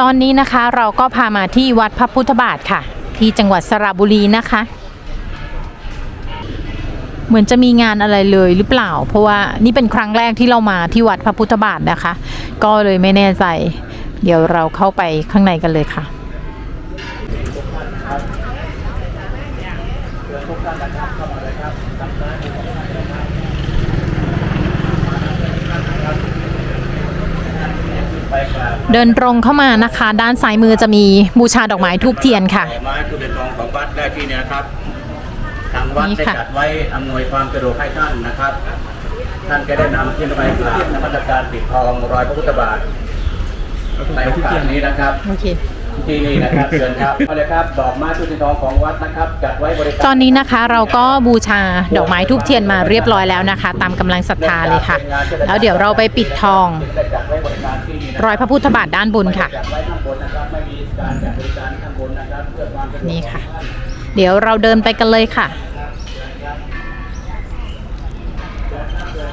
ตอนนี้นะคะเราก็พามาที่วัดพระพุทธบาทค่ะ ที่จังหวัดสระบุรีนะคะ เหมือนจะมีงานอะไรเลยหรือเปล่า เพราะว่านี่เป็นครั้งแรกที่เรามาที่วัดพระพุทธบาทนะคะ ก็เลยไม่แน่ใจ เดี๋ยวเราเข้าไปข้างในกันเลยค่ะเดินตรงเข้ามานะคะ ด้านซ้ายมือจะมีบูชาดอกไม้ทูบเทียนค่ะดอกไม้ทุเรียนทองของวัดได้ที่เนี่ยนะครับทางวัดนี่ได้ค่ะจัดไว้อำนวยความสะดวกให้ท่านนะครับ ท่านก็ได้นำที่ไปกราบนมัสการปิดทองรอยพระพุทธบาทในโอกาสนี้นะครับโอเค ที่นี่นะครับเชิญครับเอาเลยครับดอกไม้ทุเรียนทองของวัดนะครับจัดไว้บริการตอนนี้นะคะเราก็บูชาดอกไม้ทูบเทียนมาเรียบร้อยแล้วนะคะ ตามกำลังศรัทธาเลยค่ะ แล้วเดี๋ยวเราไปปิดทองได้จัดไว้บริการที่นี่นะรอยพระพุทธบาทด้านบนค่ะ จัดไว้ข้างบนนะครับไม่มีการจัดบริการข้างบนนะครับเพื่อความสะดวกนี่ค่ะ เดี๋ยวเราเดินไปกันเลยค่ะ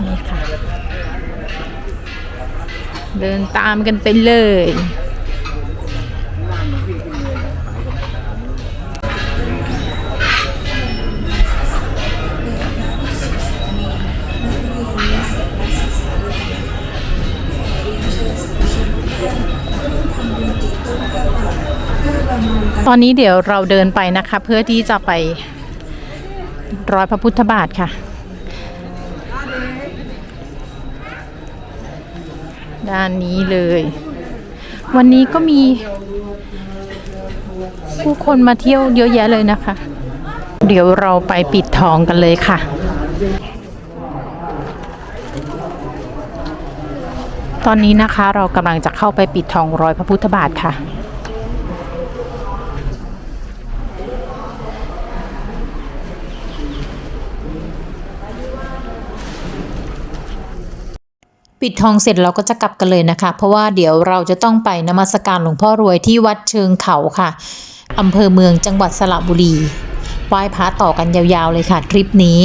นี่ค่ะ เดินตามกันไปเลย ตอนนี้เดี๋ยวเราเดินไปนะคะ เพื่อที่จะไปรอยพระพุทธบาทค่ะ ด้านนี้เลย วันนี้ก็มี ผู้คนมาเที่ยวเยอะแยะเลยนะคะ เดี๋ยวเราไปปิดทองกันเลยค่ะ ตอนนี้นะคะเรากำลังจะเข้าไปปิดทองรอยพระพุทธบาทค่ะ ปิดทองเสร็จเราก็จะกลับกันเลยนะคะ เพราะว่าเดี๋ยวเราจะต้องไปนมัสการหลวงพ่อรวยที่วัดเชิงเขาค่ะอำเภอเมืองจังหวัดสระบุรีไหว้พระต่อกันยาวๆเลยค่ะทริปนี้